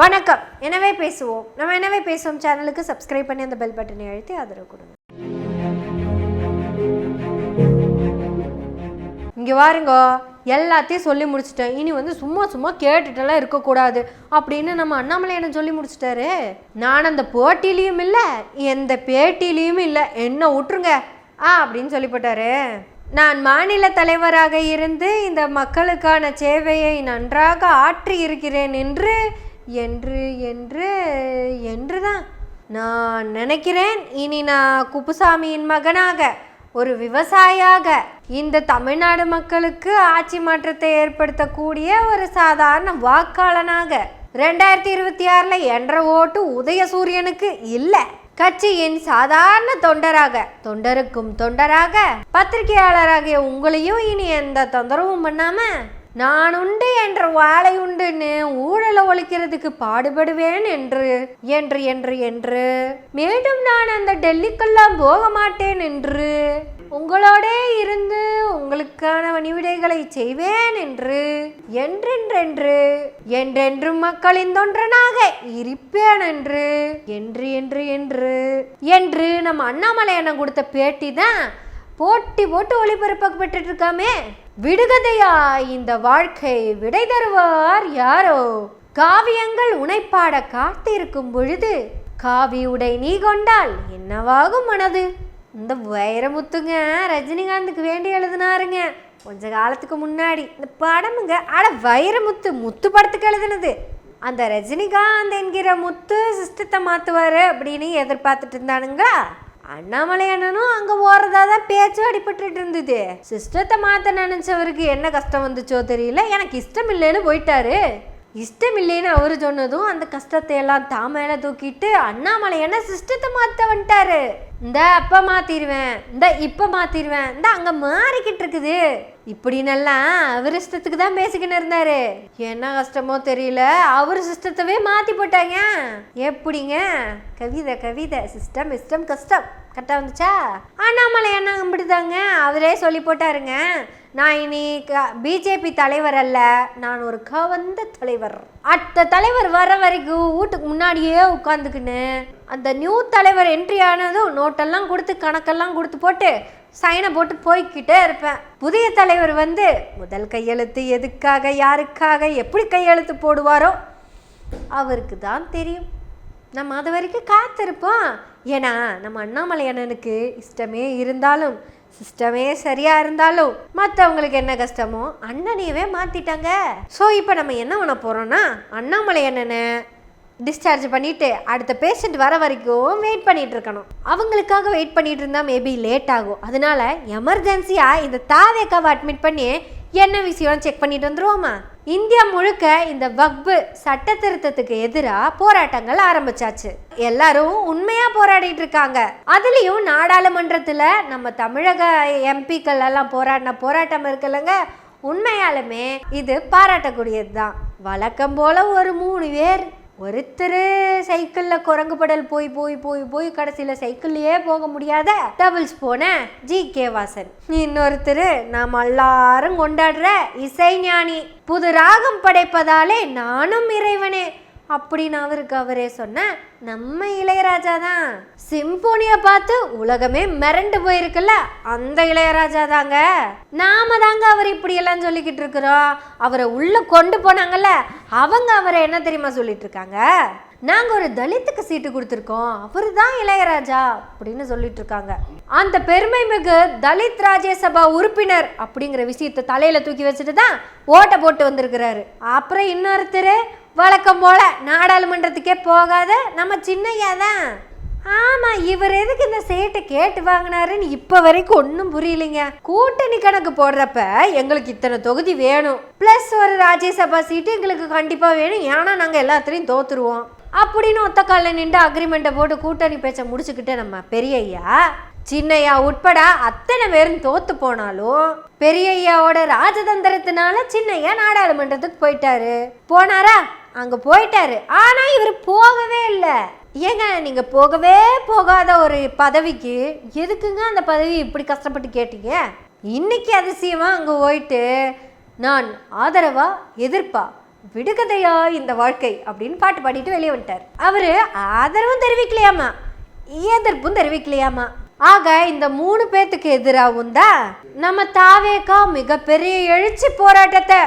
வணக்கம். எனவே பேசுவோம். நம்ம எனவே பேசுவோம். சேனலுக்கு சப்ஸ்கிரைப் பண்ணி அந்த பெல் பட்டனை அழுத்தி ஆதரவு கொடுங்க. இங்கே வாருங்க. எல்லாத்தையும் சொல்லி முடிச்சிட்டேன். இனி வந்து சும்மா சும்மா கேட்டுட்டெல்லாம் இருக்கக்கூடாது. அப்படின்னு நம்ம அண்ணாமலை என்ன சொல்லி முடிச்சிட்டாரு. நான் அந்த போட்டிலையும் இல்லை எந்த பேட்டிலையும் இல்லை. என்ன விட்டுருங்க ஆ அப்படின்னு சொல்லிப்பட்டாரு நான் மாநில தலைவராக இருந்து இந்த மக்களுக்கான சேவையை நன்றாக ஆற்றி இருக்கிறேன் என்று என்று என்று என்று தான் நான் நினைக்கிறேன் இனி நான் குப்புசாமியின் மகனாக ஒரு விவசாயியாக. இந்த தமிழ்நாடு மக்களுக்கு ஆட்சி மாற்றத்தை ஏற்படுத்தக்கூடிய ஒரு சாதாரண வாக்காளனாக. ரெண்டாயிரத்தி இருபத்தி ஆறில் என்ற ஓட்டு உதயசூரியனுக்கு இல்லை. கட்சியின் சாதாரண தொண்டராக தொண்டருக்கும் தொண்டராக பத்திரிகையாளராகிய உங்களையும் இனி எந்த தொந்தரவும் பண்ணாமல் நான் உண்டு என்ற வாழை உண்டுன்னு ஊழலை ஒழிக்கிறதுக்கு பாடுபடுவேன் என்று என்று என்று என்று. மீண்டும் நான் அந்த டெல்லிக்கெல்லாம் போக மாட்டேன் என்று. உங்களோடே இருந்து உங்களுக்கான வணிவிடைகளை செய்வேன் என்று. என்றென்றென்று என்றென்றும் மக்களின் தொன்றனாக இருப்பேன் என்று. என்று என்று என்று. என்று நம்ம அண்ணாமலை அண்ணன் கொடுத்த பேட்டி தான் போட்டி போட்டு ஒளிபரப்பப்பட்டு இருக்காமே விடுகதையா இந்த வாழ்க்கை விடை தருவார் யாரோ? காவியங்கள் உனைப்பாட காத்திருக்கும் பொழுது காவி உடை நீ கொண்டால் என்னவாகும் மனது? இந்த வைரமுத்துங்க ரஜினிகாந்துக்கு வேண்டி எழுதினாருங்க. கொஞ்ச காலத்துக்கு முன்னாடி இந்த படமுங்க அட வைரமுத்து முத்து படத்துக்கு எழுதுனது. அந்த ரஜினிகாந்த் என்கிற முத்து சிஸ்டத்தை மாற்றுவார் அப்படின்னு எதிர்பார்த்துட்டு இருந்தானுங்களா? அண்ணாமலை அண்ணனும் அங்கே போகிறதா தான் பேச்சு அடிபட்டுட்டு இருந்தது. சிஸ்டத்தை மாற்ற நினச்சவருக்கு என்ன கஷ்டம் வந்துச்சோ தெரியல. எனக்கு இஷ்டம் இல்லைன்னு போயிட்டாரு. இஷ்டம் இல்லைன்னு அவரு சொன்னதும் அந்த கஷ்டத்தை எல்லாம் தான் மேலே தூக்கிட்டு அண்ணாமலை என்ன சிஸ்டத்தை மாற்ற வந்துட்டாரு. இந்த அப்போ மாற்றிடுவேன் இந்த இப்போ மாற்றிடுவேன் இந்த அங்கே மாறிக்கிட்டு இருக்குது. இப்படின்னெல்லாம் அவர் இஷ்டத்துக்கு தான் பேசிக்கின்னு இருந்தாரு. என்ன கஷ்டமோ தெரியல. அவர் சிஸ்டத்தவே மாற்றி போட்டாங்க. எப்படிங்க? கவிதை கவிதை. சிஸ்டம் இஷ்டம் கஷ்டம். கரெக்டாக வந்துச்சா? அண்ணாமலை அண்ணா அப்படிதாங்க அவரே சொல்லி போட்டாருங்க. நான் இனி பிஜேபி தலைவர் அல்ல. நான் ஒரு கவந்த தலைவர். அடுத்த தலைவர் வர வரைக்கும் வீட்டுக்கு முன்னாடியே உட்காந்துக்கின்னு அந்த நியூ தலைவர் என்ட்ரி ஆனதும் நோட்டெல்லாம் கொடுத்து கணக்கெல்லாம் கொடுத்து போட்டு சைனை போட்டு போய்கிட்டே இருப்பேன். புதிய தலைவர் வந்து முதல் கையெழுத்து எதுக்காக யாருக்காக எப்படி கையெழுத்து போடுவாரோ அவருக்கு தான் தெரியும். நம்ம அது வரைக்கும் காத்திருப்போம். ஏன்னா நம்ம அண்ணாமலை அண்ணனுக்கு இஷ்டமே இருந்தாலும் சிஸ்டமே சரியா இருந்தாலும் மற்றவங்களுக்கு என்ன கஷ்டமோ அண்ணனையவே மாத்திட்டாங்க. ஸோ இப்போ நம்ம என்ன பண்ண போறோம்னா அண்ணாமலை அண்ணனை டிஸ்சார்ஜ் பண்ணிவிட்டு அடுத்த பேஷண்ட் வர வரைக்கும் வெயிட் பண்ணிகிட்டு இருக்கணும். அவங்களுக்காக வெயிட் பண்ணிகிட்டு இருந்தால் மேபி லேட் ஆகும். அதனால எமர்ஜென்சியாக இந்த தாவேக்காவை அட்மிட் பண்ணி என்ன விஷயம் செக் பண்ணிட்டு வந்துருவோமா? இந்தியா முழுக்க இந்த வக்பு சட்ட திருத்தத்துக்கு எதிராக போராட்டங்கள் ஆரம்பிச்சாச்சு. எல்லாரும் உண்மையா போராடிட்டு இருக்காங்க. அதுலயும் நாடாளுமன்றத்துல நம்ம தமிழக எம்பிக்கள் எல்லாம் போராடின போராட்டம் இருக்குல்லங்க. உண்மையாலுமே இது பாராட்டக்கூடியது தான் வழக்கம் போல ஒரு மூணு பேர். ஒருத்தர் சைக்கிளில் குரங்கு படல் போய் போய் போய் போய் கடைசியில் சைக்கிள்லையே போக முடியாத டபுள்ஸ் போன ஜி கே வாசன். இன்னொருத்தர் நாம் எல்லாரும் கொண்டாடுற இசைஞானி புது ராகம் படைப்பதாலே நானும் இறைவனே. அப்படின்னு அவருக்கு அவரே சொன்ன நம்ம இளையராஜா தான் சிம்போனியை பார்த்து உலகமே மிரண்டு போயிருக்குல்ல அந்த இளையராஜா தாங்க நாம தாங்க அவர் இப்படி எல்லாம் சொல்லிக்கிட்டு இருக்கிறோம். அவரை உள்ள கொண்டு போனாங்கல்ல அவங்க அவரை என்ன தெரியுமா சொல்லிட்டு இருக்காங்க? நாங்க ஒரு தலித்துக்கு சீட்டு கொடுத்துருக்கோம் அவர் தான் இளையராஜா அப்படின்னு சொல்லிட்டு இருக்காங்க. அந்த பெருமை மிகு தலித் ராஜ்யசபா உறுப்பினர் அப்படிங்கிற விஷயத்தை தலையில தூக்கி வச்சுட்டு தான் ஓட்டை போட்டு வந்திருக்கிறாரு. அப்புறம் இன்னொருத்தர் வழக்கம் போல நாடாளுமன்றத்துக்கே போகாத நம்ம சின்னையா தான். ஆமா இவர் எதுக்கு இந்த சேட்டை கேட்டு வாங்கினாருன்னு இப்ப வரைக்கும் ஒன்றும் புரியலைங்க. கூட்டணி கணக்கு போடுறப்ப எங்களுக்கு இத்தனை தொகுதி வேணும். பிளஸ் ஒரு ராஜ்யசபா சீட்டு எங்களுக்கு கண்டிப்பா வேணும். ஏன்னா நாங்க எல்லாத்துலேயும் தோத்துருவோம். அப்படின்னு ஒத்த காலில் நின்று அக்ரிமெண்ட்டை போட்டு கூட்டணி பேச்சை முடிச்சுக்கிட்டு நம்ம பெரியய்யா சின்னையா உட்பட அத்தனை பேரும் தோத்து போனாலும் பெரியய்யாவோட ராஜதந்திரத்தினால சின்னையா நாடாளுமன்றத்துக்கு போயிட்டாரு. போனாரா? அங்கே போயிட்டாரு. ஆனால் இவர் போகவே இல்லை. ஏங்க நீங்கள் போகவே போகாத ஒரு பதவிக்கு எதுக்குங்க அந்த பதவி இப்படி கஷ்டப்பட்டு கேட்டீங்க? இன்னைக்கு அதிசயமாக அங்கே போயிட்டு நான் ஆதரவா எதிர்ப்பா விடுகதையா இந்த வாழ்க்கை அப்படின்னு பாட்டு பாடிட்டு வெளியே வந்துட்டார். அவரு ஆதரவும் தெரிவிக்கலையாமா? எதிர்ப்பும் தெரிவிக்கலையாமா? ஆக இந்த மூணு பேத்துக்கு எதிராகவும் தான் நம்ம தாவேக்கா மிகப்பெரிய எழுச்சி போராட்டத்தை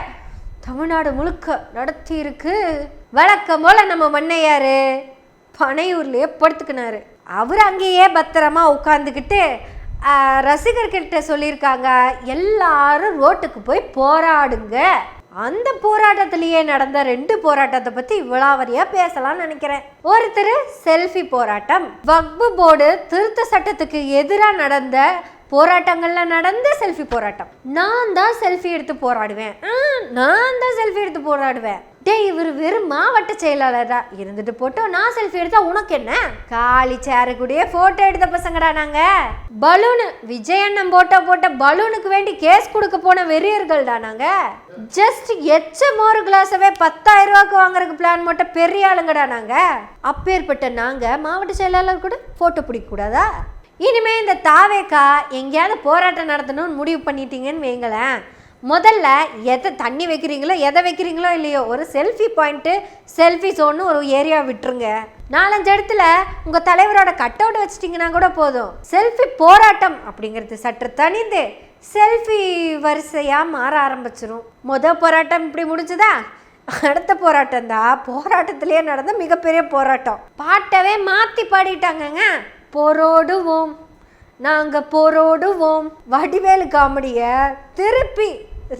தமிழ்நாடு முழுக்க நடத்தி இருக்கு வழக்கம் போல நம்ம மண்ணையாரு பனையூர்லயே படுத்துக்கினாரு. அவர் அங்கேயே பத்திரமா உட்காந்துக்கிட்டு ரசிகர்கிட்ட சொல்லியிருக்காங்க எல்லாரும் ரோட்டுக்கு போய் போராடுங்க. அந்த போராட்டத்திலேயே நடந்த ரெண்டு போராட்டத்தை பத்தி விழாவரியா பேசலாம்னு நினைக்கிறேன். ஒருத்தர் செல்ஃபி போராட்டம் வக்பு போர்டு திருத்த சட்டத்துக்கு எதிராக நடந்த போராட்டங்கள்லாம் நடந்த செல்ஃபி போராட்டம். நான் தான் செல்ஃபி எடுத்து போராடுவேன். ஆ, நான் தான் செல்ஃபி எடுத்து போராடுவேன். டேய் இவர் வெறும் மாவட்ட செயலாளரா இருந்துட்டு போட்டோம் நான் செல்ஃபி எடுத்தா உனக்கு என்ன? காலி சேரு கூடயே போட்டோ எடுத்த பசங்கடா நாங்க. பலூனு விஜயண்ணன் போட்டோ போட்ட பலூனுக்கு வேண்டி கேஸ் கொடுக்க போன வெறியர்கள் தான் நாங்க. ஜஸ்ட் எச்ச மோர் கிளாஸவே பத்தாயிரம் ரூபாய்க்கு வாங்குறதுக்கு பிளான் போட்ட பெரிய ஆளுங்கடா நாங்க. அப்பேற்பட்ட நாங்க மாவட்ட செயலாளர் கூட போட்டோ பிடிக்க கூடாதா? இனிமேல் இந்த தாவேக்கா எங்கேயாவது போராட்டம் நடத்தணும்னு முடிவு பண்ணிட்டீங்கன்னு வைங்களேன். முதல்ல எதை தண்ணி வைக்கிறீங்களோ எதை வைக்கிறீங்களோ இல்லையோ ஒரு செல்ஃபி பாயிண்ட்டு செல்ஃபி சோன்னு ஒரு ஏரியா விட்டுருங்க. நாலஞ்சு இடத்துல உங்கள் தலைவரோட கட் அவுட் வச்சிட்டிங்கன்னா கூட போதும். செல்ஃபி போராட்டம் அப்படிங்கிறது சற்று தனிந்து செல்ஃபி வரிசையாக மாற ஆரம்பிச்சிரும். முத போராட்டம் இப்படி முடிஞ்சுதா? அடுத்த போராட்டம் தான் போராட்டத்திலேயே நடந்த மிகப்பெரிய போராட்டம். பாட்டவே மாற்றி பாடிட்டாங்கங்க. போரோடுவோம். நாங்கள் போரோடுவோம். வடிவேலு காமெடியை திருப்பி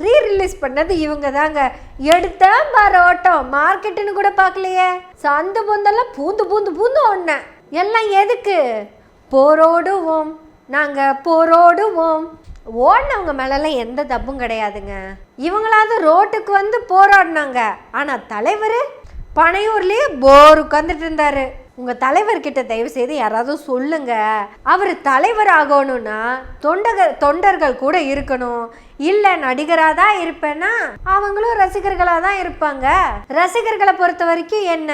ரீ ரிலீஸ் பண்ணது இவங்க தாங்க எடுத்த பாரு ஓட்டம். மார்க்கெட்டுன்னு கூட பார்க்கலையே சந்து பொந்தெல்லாம் பூந்து பூந்து பூந்து ஒன்று எல்லாம் எதுக்கு? போரோடுவோம். நாங்கள் போரோடுவோம். ஓடினவங்க மேலெல்லாம் எந்த தப்பும் கிடையாதுங்க. இவங்களாவது ரோட்டுக்கு வந்து போராடினாங்க. ஆனால் தலைவர் பனையூர்லேயே போர் உட்காந்துட்டு இருந்தாரு. உங்கள் தலைவர்கிட்ட தயவு செய்து யாராவது சொல்லுங்க. அவர் தலைவர் ஆகணும்னா தொண்டர்கள் தொண்டர்கள் கூட இருக்கணும். இல்லை நடிகராக தான் இருப்பேன்னா அவங்களும் ரசிகர்களாக தான் இருப்பாங்க. ரசிகர்களை பொறுத்த வரைக்கும் என்ன?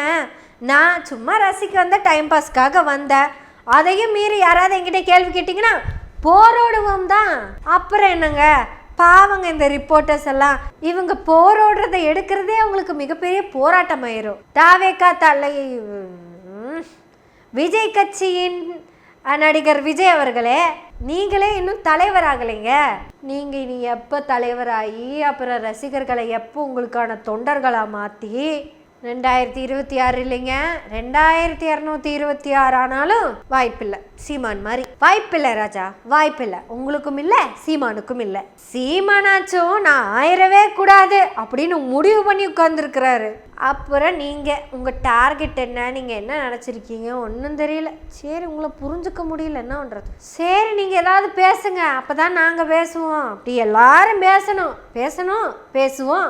நான் சும்மா ரசிக்க வந்த டைம் பாஸ்க்காக வந்தேன். அதையும் மீறி யாராவது என்கிட்ட கேள்வி கேட்டிங்கன்னா போரோடுவோம் தான். அப்புறம் என்னங்க? பாவங்க இந்த ரிப்போர்ட்டர்ஸ் எல்லாம். இவங்க போரோடுறதை எடுக்கிறதே அவங்களுக்கு மிகப்பெரிய போராட்டம் ஆயிரும் தாவேக்கா தலை விஜய் கட்சியின் நடிகர் விஜய் அவர்களே நீங்களே இன்னும் தலைவராகலைங்க. நீங்க இனி எப்போ தலைவராகி அப்புறம் ரசிகர்களை எப்போ உங்களுக்கான தொண்டர்களாக மாற்றி ரெண்டாயிரத்தி இருபத்தி ஆறு இல்லைங்க. ரெண்டாயிரத்தி இரநூத்தி இருபத்தி ஆறு ஆனாலும் வாய்ப்பில்லை. சீமான் மாதிரி. வாய்ப்பில்லை ராஜா. வாய்ப்பில்லை. உங்களுக்கும் இல்லை சீமானுக்கும் இல்லை. சீமானாச்சும் நான் ஆயிரவே கூடாது அப்படின்னு முடிவு பண்ணி உட்கார்ந்துருக்கிறாரு. அப்புறம் நீங்கள் உங்கள் டார்கெட் என்ன? நீங்கள் என்ன நினச்சிருக்கீங்க? ஒன்றும் தெரியல. சரி உங்களை புரிஞ்சுக்க முடியல. என்ன பண்ணுறது சரி நீங்கள் ஏதாவது பேசுங்க. அப்போ தான் நாங்கள் பேசுவோம். அப்படி எல்லாரும் பேசணும். பேசணும். பேசுவோம்.